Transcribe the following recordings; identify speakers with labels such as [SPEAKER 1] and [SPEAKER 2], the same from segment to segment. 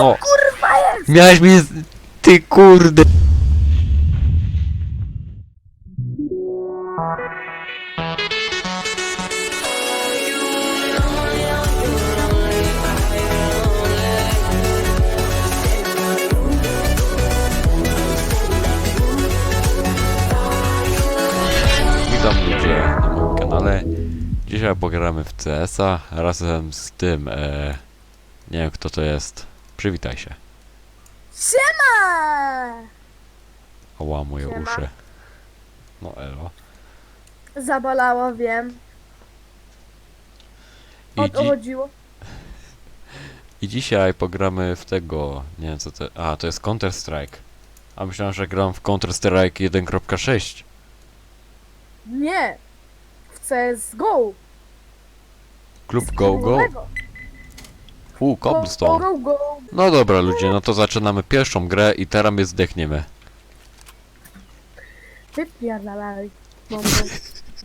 [SPEAKER 1] No,
[SPEAKER 2] Kurwa jest!
[SPEAKER 1] miałeś mnie... z- Ty kurde. Witam ludzie na moim kanale. Dzisiaj pogramy w CS-a razem z tym, e, nie wiem kto to jest. Przywitaj się.
[SPEAKER 2] Siema!
[SPEAKER 1] Oła moje
[SPEAKER 2] Siema.
[SPEAKER 1] uszy. No elo.
[SPEAKER 2] Zabolało, wiem.
[SPEAKER 1] I,
[SPEAKER 2] to
[SPEAKER 1] dzi-
[SPEAKER 2] chodziło.
[SPEAKER 1] I dzisiaj pogramy w tego, nie wiem co to, a to jest Counter Strike. A myślałem, że gram w Counter Strike 1.6.
[SPEAKER 2] Nie! W CSGO!
[SPEAKER 1] Klub Go Go. U, Cobblestone. No dobra ludzie, no to zaczynamy pierwszą grę i teraz my zdechniemy.
[SPEAKER 2] Wypierdalaj.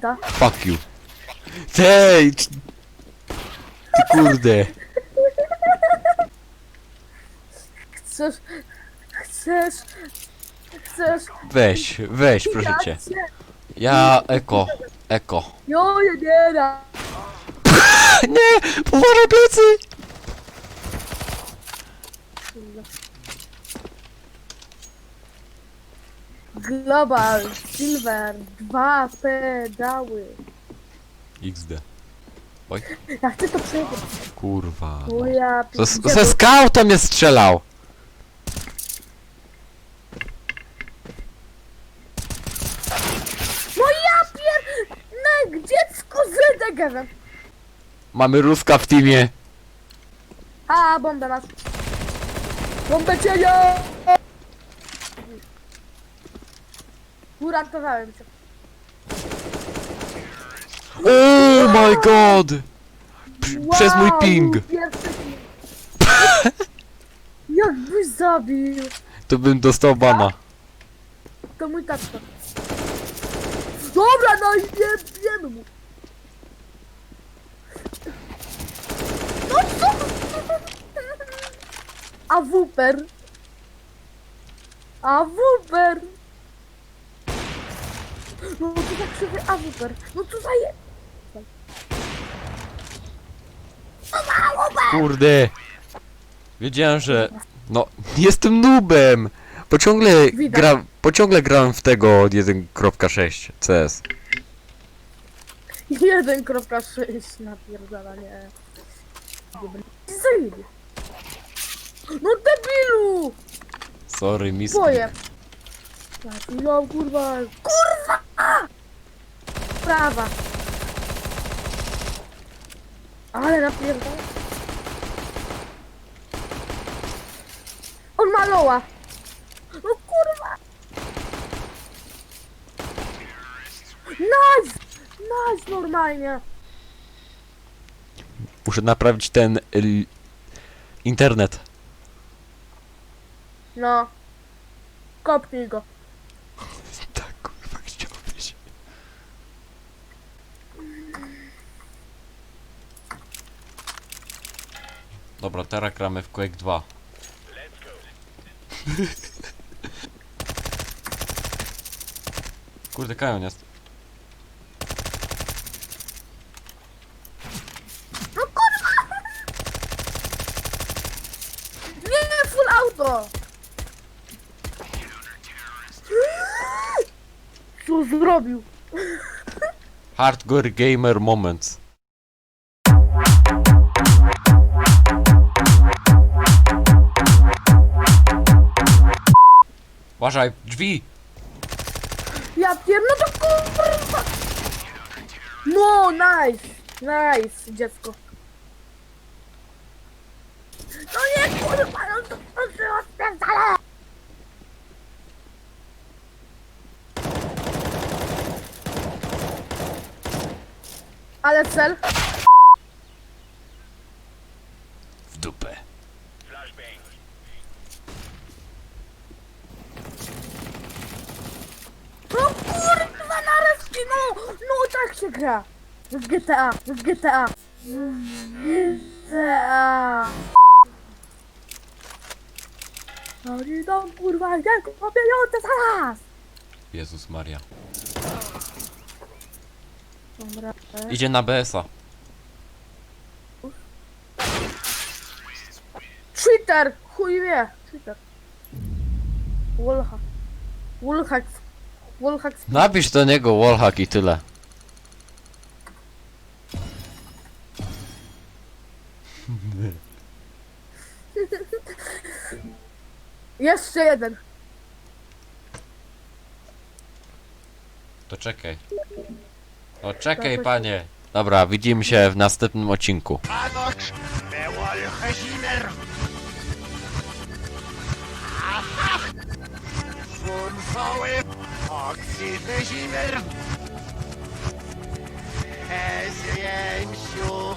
[SPEAKER 2] Da?
[SPEAKER 1] Fuck you. Tej! c- Ty kurde.
[SPEAKER 2] Chcesz... Chcesz... Chcesz...
[SPEAKER 1] Weź, weź, proszę cię.
[SPEAKER 2] Ja
[SPEAKER 1] eko, eko.
[SPEAKER 2] Jo, jebiera!
[SPEAKER 1] Nie! Uważaj plecy!
[SPEAKER 2] Global, Silver, dwa pedały.
[SPEAKER 1] XD.
[SPEAKER 2] Ja chcę to przejść.
[SPEAKER 1] Kurwa. No.
[SPEAKER 2] ja...
[SPEAKER 1] Ze, ze skautem mnie strzelał!
[SPEAKER 2] Ja pier... No, dziecko z Redegewem.
[SPEAKER 1] Mamy Ruska w teamie.
[SPEAKER 2] A, bombę masz. Bombę cienia! Uratowałem cię.
[SPEAKER 1] Oh my god! Prz- Przez mój
[SPEAKER 2] Wow,
[SPEAKER 1] ping.
[SPEAKER 2] pierwszy ping. Jakbyś zabił.
[SPEAKER 1] To bym dostał bana.
[SPEAKER 2] To mój taczka. Dobra, no i nie wiemy mu. No co? A wuper. A wuper. No to tak krzywy a wuper. No co za je...
[SPEAKER 1] Kurde. Wiedziałem, że... No, jestem noobem! Bo ciągle,
[SPEAKER 2] Widać.
[SPEAKER 1] gra, bo ciągle grałem w tego 1.6 CS.
[SPEAKER 2] 1.6 napierdalanie. Zajebie. No debilu!
[SPEAKER 1] Sorry.
[SPEAKER 2] Twoje. Tak, no kurwa. Kurwa! Prawa. Ale napierdala. On ma loła. No kurwa. Nice! Nice, normalnie.
[SPEAKER 1] Muszę naprawić ten... l- internet.
[SPEAKER 2] No. Kopnij go.
[SPEAKER 1] Tak, kurwa, chciałbyś. Dobra, teraz gramy w Quake 2. Kurde, kajon jest.
[SPEAKER 2] No kurwa! Nie, full auto! Co zrobił?
[SPEAKER 1] Hardcore Gamer Moments. Uważaj, drzwi!
[SPEAKER 2] Ja pier... No to kurwa! No, nice! Nice, dziecko. No nie, kurwa, no to się rozpierdala! Ale cel?
[SPEAKER 1] W dupę.
[SPEAKER 2] No kurwa, nareszcie, no! No tak się gra! W GTA, w GTA! W GTA! Oni dom kurwa, idę po pieniądze zaraz!
[SPEAKER 1] Jezus Maria.
[SPEAKER 2] Dobra.
[SPEAKER 1] Idzie na BS-a.
[SPEAKER 2] Cheater! Chuj wie! Cheater. Wallhack. Wallhack. Wallhack.
[SPEAKER 1] Napisz do niego wallhack i tyle.
[SPEAKER 2] Jeszcze jeden.
[SPEAKER 1] To czekaj. O, czekaj, panie. Dobra, widzimy się w następnym odcinku.
[SPEAKER 3] Funfały! Oksydesimer! Es jem siu